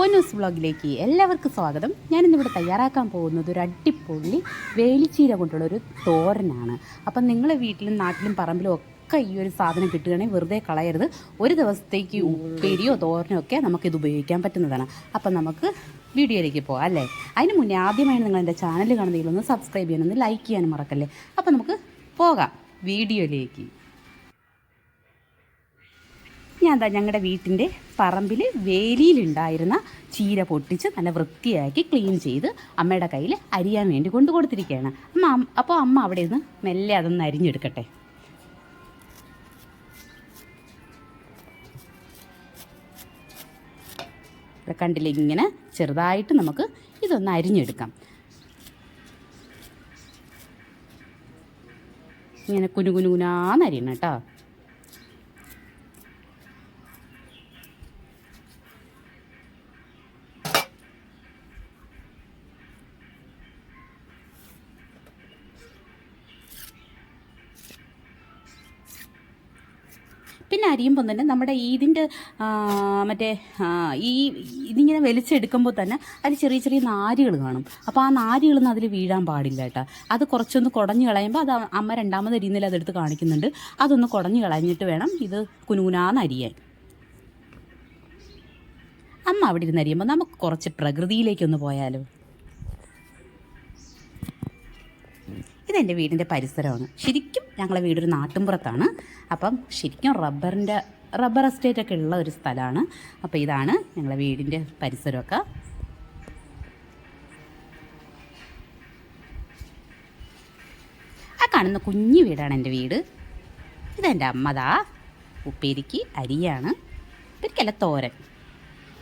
പൊന്നൂസ് വ്ളോഗിലേക്ക് എല്ലാവർക്കും സ്വാഗതം. ഞാനിന്നിവിടെ തയ്യാറാക്കാൻ പോകുന്നത് ഒരു അടിപൊളി വേലിച്ചീര കൊണ്ടുള്ള ഒരു തോരനാണ്. അപ്പം നിങ്ങളെ വീട്ടിലും നാട്ടിലും പറമ്പിലും ഒക്കെ ഈ ഒരു സാധനം കിട്ടുകയാണെങ്കിൽ വെറുതെ കളയരുത്. ഒരു ദിവസത്തേക്ക് ഉപ്പേരിയോ തോരനോ ഒക്കെ നമുക്കിത് ഉപയോഗിക്കാൻ പറ്റുന്നതാണ്. അപ്പം നമുക്ക് വീഡിയോയിലേക്ക് പോകാം അല്ലേ? അതിന് മുന്നേ ആദ്യമായി നിങ്ങൾ എന്റെ ചാനൽ കാണുന്നതിൽ ഒന്ന് സബ്സ്ക്രൈബ് ചെയ്യാനൊന്ന് ലൈക്ക് ചെയ്യാനും മറക്കല്ലേ? അപ്പം നമുക്ക് പോകാം വീഡിയോയിലേക്ക്. ഞാൻ എന്താ ഞങ്ങളുടെ വീട്ടിന്റെ പറമ്പിൽ വേലിയിലുണ്ടായിരുന്ന ചീര പൊട്ടിച്ച് നല്ല വൃത്തിയാക്കി ക്ലീൻ ചെയ്ത് അമ്മയുടെ കയ്യിൽ അരിയാൻ വേണ്ടി കൊണ്ടു കൊടുത്തിരിക്കുകയാണ് അമ്മ അപ്പോൾ അമ്മ അവിടെ നിന്ന് മെല്ലെ അതൊന്ന് അരിഞ്ഞെടുക്കട്ടെ. കണ്ടില്ലേ ഇങ്ങനെ ചെറുതായിട്ട് നമുക്ക് ഇതൊന്ന് അരിഞ്ഞെടുക്കാം. ഇങ്ങനെ കുനുകുനുകുനാന്ന് അരിയണം കേട്ടോ. പിന്നെ അരിയുമ്പോൾ തന്നെ നമ്മുടെ ഇതിന്റെ ആ, മറ്റേ ഈ ഇതിങ്ങനെ വലിച്ചെടുക്കുമ്പോൾ തന്നെ അതിൽ ചെറിയ ചെറിയ നാരുകൾ കാണും. അപ്പോൾ ആ നാരുകളൊന്നും അതിൽ വീഴാൻ പാടില്ല കേട്ടോ. അത് കുറച്ചൊന്ന് കുടഞ്ഞു കളയുമ്പോൾ അത് അമ്മ രണ്ടാമത് അരിയുന്നില്ല അതെടുത്ത് കാണിക്കുന്നുണ്ട്. അതൊന്ന് കുടഞ്ഞു കളഞ്ഞിട്ട് വേണം ഇത് കുനുകുനാന്ന് അരിയാൻ. അമ്മ അവിടെ ഇരുന്ന് അരിയുമ്പോൾ നമുക്ക് കുറച്ച് പ്രകൃതിയിലേക്കൊന്ന് പോയാലോ? ഇതെന്റെ വീടിന്റെ പരിസരമാണ്. ശരിക്കും ഞങ്ങളെ വീടൊരു നാട്ടിൻപുറത്താണ്. അപ്പം ശരിക്കും റബ്ബറിന്റെ റബ്ബർ എസ്റ്റേറ്റ് ഒക്കെ ഉള്ള ഒരു സ്ഥലമാണ്. അപ്പോൾ ഇതാണ് ഞങ്ങളെ വീടിന്റെ പരിസരമൊക്കെ. ആ കാണുന്ന കുഞ്ഞു വീടാണ് എന്റെ വീട്. ഇതെന്റെ അമ്മതാ ഉപ്പേരിക്ക് അരിയാണ്. ഉപ്പേരിക്കല്ല തോരൻ.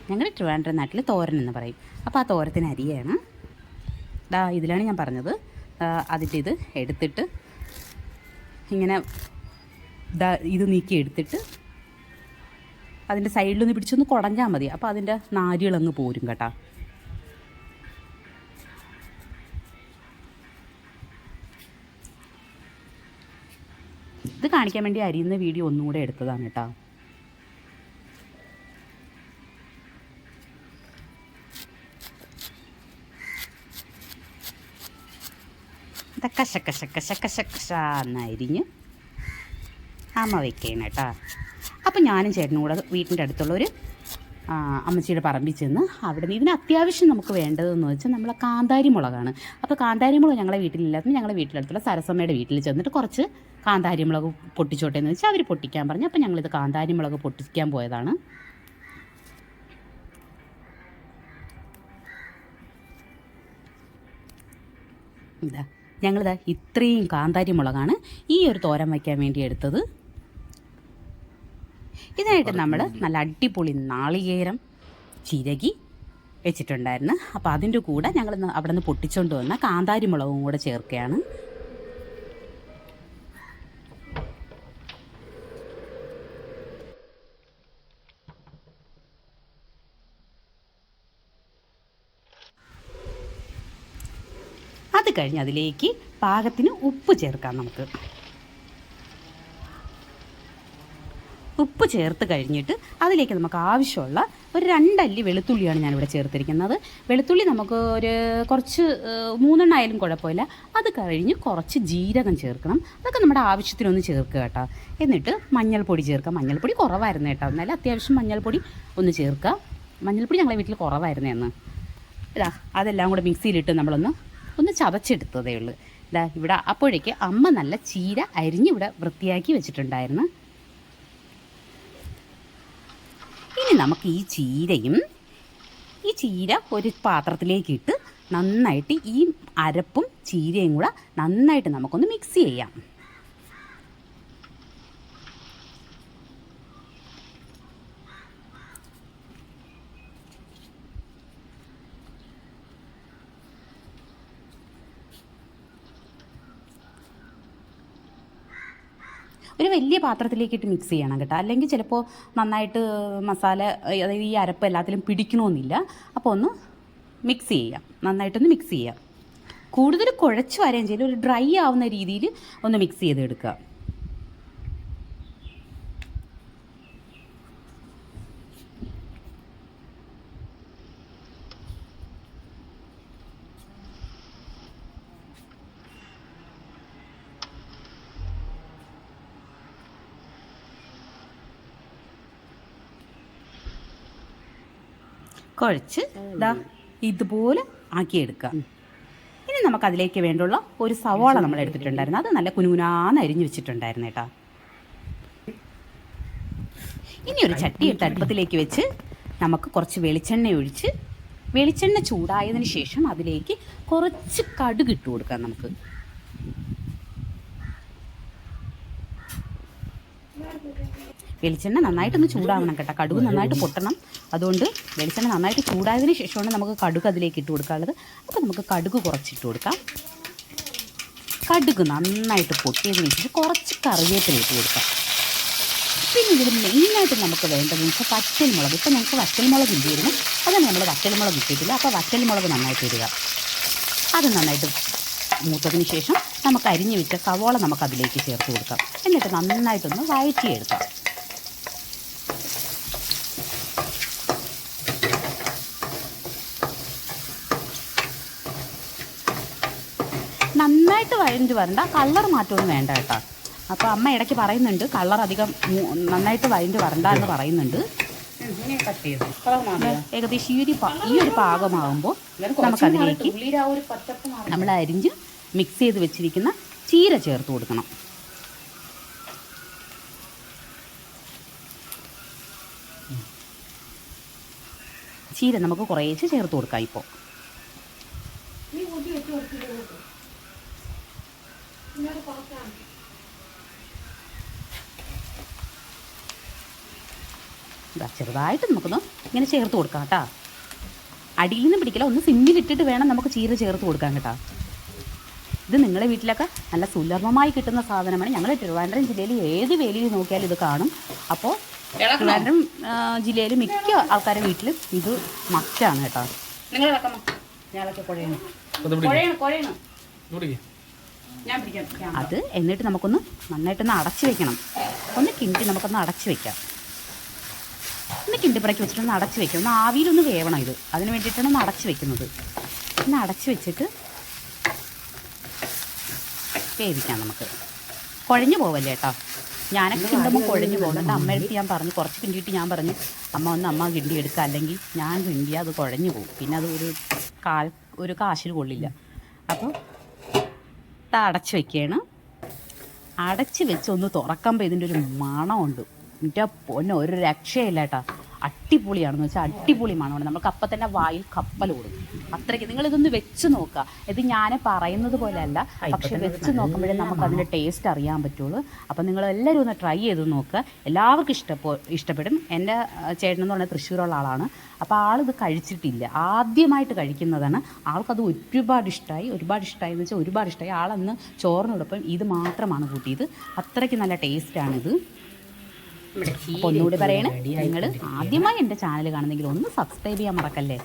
ഞങ്ങളുടെ ട്രിവാൻഡ്രം നാട്ടിൽ തോരൻ എന്ന് പറയും. അപ്പോൾ ആ തോരത്തിന് അരിയാണ്. ഇതാ ഇതിലാണ് ഞാൻ പറഞ്ഞത്. അതിന്റെ ഇത് എടുത്തിട്ട് ഇങ്ങനെ ഇത് നീക്കി എടുത്തിട്ട് അതിന്റെ സൈഡിലൊന്ന് പിടിച്ചൊന്ന് കുടഞ്ഞാൽ മതി. അപ്പോൾ അതിന്റെ നാരുകളങ്ങ് പോരും കേട്ടോ. ഇത് കാണിക്കാൻ വേണ്ടി അരിയുന്ന വീഡിയോ ഒന്നുകൂടെ എടുത്തതാണ് കേട്ടോ. ഇതാ കശ കശ കശ കശ കശ എന്നരിഞ്ഞ് അമ്മ വെക്കണം കേട്ടോ. അപ്പം ഞാനും ചേട്ടനും കൂടെ വീട്ടിന്റെ അടുത്തുള്ളൊരു ആ, അമ്മച്ചിയുടെ പറമ്പിൽ ചെന്ന് അവിടെ നിന്ന് ഇതിന് അത്യാവശ്യം നമുക്ക് വേണ്ടതെന്ന് വെച്ചാൽ നമ്മളെ കാന്താരി മുളകാണ്. അപ്പോൾ കാന്താരി മുളക് ഞങ്ങളെ വീട്ടിലില്ലാത്തപ്പോൾ ഞങ്ങളെ വീട്ടിലടുത്തുള്ള സരസമ്മയുടെ വീട്ടിൽ ചെന്നിട്ട് കുറച്ച് കാന്താരി മുളക് പൊട്ടിച്ചോട്ടെ എന്ന് വെച്ചാൽ അവർ പൊട്ടിക്കാൻ പറഞ്ഞു. അപ്പോൾ ഞങ്ങളിത് കാന്താരി മുളക് പൊട്ടിക്കാൻ പോയതാണ്. ഇതാ. ഞങ്ങളിതാ ഇത്രയും കാന്താരി മുളകാണ് ഈ ഒരു തോരൻ വയ്ക്കാൻ വേണ്ടി എടുത്തത്. ഇതിനായിട്ട് നമ്മൾ നല്ല അടിപൊളി നാളികേരം ചിരകി വെച്ചിട്ടുണ്ടായിരുന്നു. അപ്പോൾ അതിന്റെ കൂടെ ഞങ്ങൾ അവിടെ നിന്ന് പൊട്ടിച്ചുകൊണ്ട് വന്ന കാന്താരി മുളകും കൂടെ ചേർക്കുകയാണ്. കഴിഞ്ഞ് അതിലേക്ക് പാകത്തിന് ഉപ്പ് ചേർക്കാം നമുക്ക്. ഉപ്പ് ചേർത്ത് കഴിഞ്ഞിട്ട് അതിലേക്ക് നമുക്ക് ആവശ്യമുള്ള ഒരു രണ്ടല്ലി വെളുത്തുള്ളിയാണ് ഞാനിവിടെ ചേർത്തിരിക്കുന്നത്. വെളുത്തുള്ളി നമുക്ക് ഒരു കുറച്ച് മൂന്നെണ്ണായാലും കുഴപ്പമില്ല. അത് കഴിഞ്ഞ് കുറച്ച് ജീരകം ചേർക്കണം. അതൊക്കെ നമ്മുടെ ആവശ്യത്തിനൊന്ന് ചേർക്കുക കേട്ടോ. എന്നിട്ട് മഞ്ഞൾപ്പൊടി ചേർക്കുക മഞ്ഞൾപ്പൊടി കുറവായിരുന്നു കേട്ടോ. എന്നാലും അത്യാവശ്യം മഞ്ഞൾപ്പൊടി ഒന്ന് ചേർക്കുക. മഞ്ഞൾപ്പൊടി ഞങ്ങളുടെ വീട്ടിൽ കുറവായിരുന്നു എന്ന്. ഇതാ അതെല്ലാം കൂടെ മിക്സിയിലിട്ട് നമ്മളൊന്ന് ഒന്ന് ചതച്ചെടുത്തതേ ഉള്ളൂ. ഇതാ ഇവിടെ അപ്പോഴേക്ക് അമ്മ നല്ല ചീര അരിഞ്ഞ് ഇവിടെ വൃത്തിയാക്കി വെച്ചിട്ടുണ്ടായിരുന്നു. ഇനി നമുക്ക് ഈ ചീരയും ഈ ചീര ഒരു പാത്രത്തിലേക്ക് ഇട്ട് നന്നായിട്ട് ഈ അരപ്പും ചീരയും കൂടെ നന്നായിട്ട് നമുക്കൊന്ന് മിക്സ് ചെയ്യാം. ഒരു വലിയ പാത്രത്തിലേക്ക് ഇട്ട് മിക്സ് ചെയ്യണം കേട്ടോ. അല്ലെങ്കിൽ ചിലപ്പോൾ നന്നായിട്ട് മസാല അതായത് ഈ അരപ്പ് എല്ലാത്തിലും പിടിക്കണമെന്നില്ല അപ്പോൾ ഒന്ന് മിക്സ് ചെയ്യാം. നന്നായിട്ടൊന്ന് മിക്സ് ചെയ്യാം. കൂടുതൽ കുഴച്ച് വരാൻ ചെയ്യില്ല. ഒരു ഡ്രൈ ആവുന്ന രീതിയിൽ ഒന്ന് മിക്സ് ചെയ്തെടുക്കുക. കുഴച്ച് ഇതാ ഇതുപോലെ ആക്കിയെടുക്കുക ഇനി നമുക്ക് അതിലേക്ക് വേണ്ടുള്ള ഒരു സവാള നമ്മൾ എടുത്തിട്ടുണ്ടായിരുന്നു. അത് നല്ല കുനുകുനാന്ന് അരിഞ്ഞു വെച്ചിട്ടുണ്ടായിരുന്നു കേട്ടോ. ഇനി ഒരു ചട്ടി ഇട്ട് അടുപ്പത്തിലേക്ക് വെച്ച് നമുക്ക് കുറച്ച് വെളിച്ചെണ്ണ ഒഴിച്ച് വെളിച്ചെണ്ണ ചൂടായതിനു ശേഷം അതിലേക്ക് കുറച്ച് കടുക് ഇട്ട് കൊടുക്കാം നമുക്ക്. വെളിച്ചെണ്ണ നന്നായിട്ടൊന്ന് ചൂടാവണം കേട്ടോ. കടുക് നന്നായിട്ട് പൊട്ടണം. അതുകൊണ്ട് വെളിച്ചെണ്ണ നന്നായിട്ട് ചൂടായതിന് ശേഷമാണ് നമുക്ക് കടുക് അതിലേക്ക് ഇട്ട് കൊടുക്കാനുള്ളത്. അപ്പോൾ നമുക്ക് കടുക് കുറച്ചിട്ട് കൊടുക്കാം. കടുക് നന്നായിട്ട് പൊട്ടിയതിന് ശേഷം കുറച്ച് കറിവേപ്പില ഇട്ട് കൊടുക്കാം. പിന്നെ ഇതിൽ മെയിനായിട്ട് നമുക്ക് വേണ്ടത് വെച്ചാൽ വറ്റൽമുളക്. ഇപ്പം ഞങ്ങൾക്ക് വറ്റൽമുളക് ഇല്ലായിരുന്നു അതാണ് നമ്മൾ വറ്റൽമുളക് ഇട്ടിട്ടില്ല അപ്പോൾ വറ്റൽമുളക് നന്നായിട്ട് ഇടുക. അത് നന്നായിട്ട് മൂത്തതിന് ശേഷം നമുക്ക് അരിഞ്ഞു വെച്ച സവോള നമുക്ക് അതിലേക്ക് ചേർത്ത് കൊടുക്കാം. എന്നിട്ട് നന്നായിട്ടൊന്ന് വഴറ്റിയെടുക്കാം. നന്നായിട്ട് വരഞ്ഞു വരണ്ട കളർ മാറ്റമൊന്നും വേണ്ട കേട്ടോ. അപ്പോൾ അമ്മ ഇടയ്ക്ക് പറയുന്നുണ്ട് കളർ അധികം നന്നായിട്ട് വരഞ്ഞു വരണ്ട എന്ന് പറയുന്നുണ്ട്. ഏകദേശം ഈ ഒരു ഈ ഒരു പാകമാകുമ്പോൾ നമുക്കതിലേക്ക് നമ്മൾ അരിഞ്ഞ് മിക്സ് ചെയ്ത് വെച്ചിരിക്കുന്ന ചീര ചേർത്ത് കൊടുക്കണം. ചീര നമുക്ക് കുറേശ്ശെ ചേർത്ത് കൊടുക്കാം ഇപ്പോൾ ചെറുതായിട്ട് നമുക്കൊന്ന് ഇങ്ങനെ ചേർത്ത് കൊടുക്കാം കേട്ടോ. അടിയിൽ നിന്ന് പിടിക്കില്ല ഒന്ന് സിമ്മിലിട്ടിട്ട് വേണം നമുക്ക് ചീര ചേർത്ത് കൊടുക്കാൻ കേട്ടോ. ഇത് നിങ്ങളുടെ വീട്ടിലൊക്കെ നല്ല സുലഭമായി കിട്ടുന്ന സാധനമാണ്. ഞങ്ങൾ തിരുവനന്തപുരം ജില്ലയിൽ ഏത് വേലിയിൽ നോക്കിയാലും ഇത് കാണും. അപ്പോൾ തിരുവനന്തപുരം ജില്ലയിൽ മിക്ക ആൾക്കാരുടെ വീട്ടിലും ഇത് മസ്റ്റാണ് കേട്ടോ. നിങ്ങൾ കുഴയണം കുഴയണം കുഴയണം അത് എന്നിട്ട് നമുക്കൊന്ന് നന്നായിട്ടൊന്ന് അടച്ചു വെക്കണം. ഒന്ന് കിണ്ടി നമുക്കൊന്ന് അടച്ചു വെക്കാം. ഒന്ന് കിണ്ടിപ്പറക്കി വെച്ചിട്ട് ഒന്ന് അടച്ചു വെക്കാം. ഒന്ന് ആവിയിലൊന്ന് വേവണം ഇത്. അതിന് വേണ്ടിയിട്ടാണ് ഒന്ന് അടച്ചു വെക്കുന്നത്. ഒന്ന് അടച്ചു വെച്ചിട്ട് വേവിക്കാം നമുക്ക്. കുഴഞ്ഞു പോവല്ലേ കേട്ടോ ഞാനൊക്കെ കിണ്ടുമ്പോൾ കുഴഞ്ഞു പോകുന്നുണ്ട് അമ്മയടുത്ത് ഞാൻ പറഞ്ഞു കുറച്ച് കിണ്ടിയിട്ട് ഞാൻ പറഞ്ഞു അമ്മ ഒന്ന് അമ്മ കിണ്ടി എടുക്കുക അല്ലെങ്കിൽ ഞാൻ കിണ്ടിയാൽ അത് കുഴഞ്ഞു പോകും. പിന്നെ അത് ഒരു കാൽ ഒരു കാശിൽ കൊള്ളില്ല. അപ്പോൾ അടച്ചു വെക്കുകയാണ് അടച്ചു വെച്ച് ഒന്ന് തുറക്കുമ്പോൾ ഇതിന്റെ ഒരു മണമുണ്ട്. എന്റെ പൊന്നെ ഒരു രക്ഷയില്ല കേട്ടോ. അടിപൊളിയാണെന്ന് വെച്ചാൽ അടിപൊളി മണമാണ്. നമുക്ക് അപ്പം തന്നെ വായിൽ കപ്പലോടും അത്രയ്ക്ക് നിങ്ങൾ ഇതൊന്ന് വെച്ച് നോക്കുക. ഇത് ഞാൻ പറയുന്നത് പോലെ അല്ല പക്ഷെ വെച്ച് നോക്കുമ്പോഴേ നമുക്ക് അതിന്റെ ടേസ്റ്റ് അറിയാൻ പറ്റുള്ളൂ. അപ്പം നിങ്ങൾ എല്ലാവരും ഒന്ന് ട്രൈ ചെയ്ത് നോക്കുക. എല്ലാവർക്കും ഇഷ്ടപ്പോ ഇഷ്ടപ്പെടും. എന്റെ ചേട്ടൻ എന്ന് പറഞ്ഞാൽ തൃശ്ശൂരുള്ള ആളാണ്. അപ്പോൾ ആളിത് കഴിച്ചിട്ടില്ല. ആദ്യമായിട്ട് കഴിക്കുന്നതാണ്. ആൾക്കത് ഒരുപാട് ഇഷ്ടമായി ഒരുപാട് ഇഷ്ടമായി എന്ന് വെച്ചാൽ ഒരുപാട് ഇഷ്ടമായി ആളന്ന് ചോറിനോടൊപ്പം ഇത് മാത്രമാണ് കൂട്ടിയത്. അത്രയ്ക്ക് നല്ല ടേസ്റ്റാണിത് അപ്പോൾ ഒന്നുകൂടി പറയണേ നിങ്ങൾ ആദ്യമായി എന്റെ ചാനൽ കാണുന്നെങ്കിൽ ഒന്ന് സബ്സ്ക്രൈബ് ചെയ്യാൻ മറക്കല്ലേ?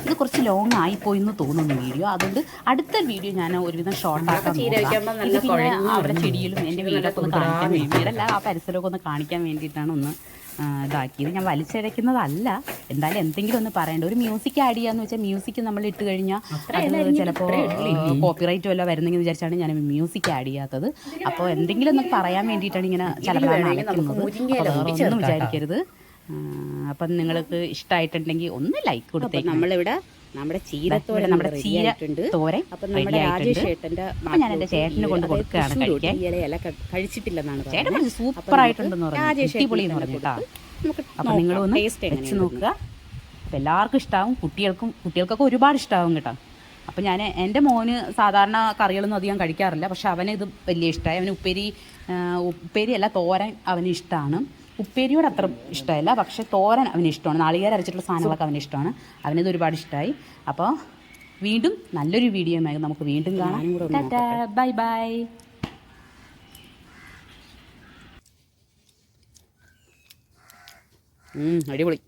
ഇത് കുറച്ച് ലോങ് ആയിപ്പോയി എന്ന് തോന്നുന്നു വീഡിയോ അതുകൊണ്ട് അടുത്ത വീഡിയോ ഞാൻ ഒരുവിധം ഷോർട്ട് ആക്കാൻ നോക്കാം. ഇത് പിന്നെ അവിടെ ചെടിയിലും എന്റെ വീടൊക്കെ ഒന്ന് കാണിക്കാൻ വേണ്ടി വീടല്ല ആ പരിസരമൊക്കെ ഒന്ന് കാണിക്കാൻ വേണ്ടിയിട്ടാണ് ഒന്ന് ആ, ഇതാക്കിയത് ഞാൻ വലിച്ചഴക്കുന്നതല്ല എന്തായാലും എന്തെങ്കിലും ഒന്ന് പറയണ്ട. ഒരു മ്യൂസിക് ആഡ് ചെയ്യാന്ന് വെച്ചാൽ മ്യൂസിക് നമ്മൾ ഇട്ട് കഴിഞ്ഞാൽ അത് ചിലപ്പോൾ കോപ്പിറൈറ്റ് വല്ല വരുന്നെങ്കിൽ വിചാരിച്ചാണ് ഞാൻ മ്യൂസിക് ആഡ് ചെയ്യാത്തത്. അപ്പോൾ എന്തെങ്കിലും ഒന്ന് പറയാൻ വേണ്ടിയിട്ടാണ് ഇങ്ങനെ ചിലപ്പോൾ ഒന്നും വിചാരിക്കരുത്. അപ്പം നിങ്ങൾക്ക് ഇഷ്ടമായിട്ടുണ്ടെങ്കിൽ ഒന്ന് ലൈക്ക് കൊടുത്തേ നമ്മളിവിടെ നമ്മുടെ ചീരത്തോടെ നമ്മുടെ ചീര തോരൻ അപ്പൊ നമ്മുടെ രാജേഷേട്ടന്റെ രാജേഷ് ഞാൻ എന്റെ ചേട്ടന് കൊണ്ട് കൊടുക്കുകയാണ് കഴിക്കാൻ. ഇല കഴിച്ചിട്ടില്ലെന്നാണ് ചേട്ടൻ സൂപ്പർ ആയിട്ടുണ്ട് ആയിട്ടുണ്ടെന്ന് പറഞ്ഞു. അപ്പം നിങ്ങൾ ഒന്ന് വെച്ച് നോക്കുക. അപ്പം എല്ലാവർക്കും ഇഷ്ടമാവും കുട്ടികൾക്കും കുട്ടികൾക്കൊക്കെ ഒരുപാട് ഇഷ്ടമാവും കേട്ടോ. അപ്പം ഞാൻ എന്റെ മോന് സാധാരണ കറികളൊന്നും അധികം കഴിക്കാറില്ല. പക്ഷെ അവന് ഇത് വലിയ ഇഷ്ടമായി അവന് ഉപ്പേരി ഉപ്പേരി അല്ല തോരൻ അവന് ഇഷ്ടമാണ് ഉപ്പേരിയോട് അത്ര ഇഷ്ടമല്ല. പക്ഷേ തോരൻ അവന് ഇഷ്ടമാണ്. നാളികേരം അരച്ചിട്ടുള്ള സാധനങ്ങളൊക്കെ അവന് ഇഷ്ടമാണ്. അവനത് ഒരുപാട് ഇഷ്ടമായി അപ്പോൾ വീണ്ടും നല്ലൊരു വീഡിയോയുമായി നമുക്ക് വീണ്ടും കാണാം. Bye bye. അടിപൊളി.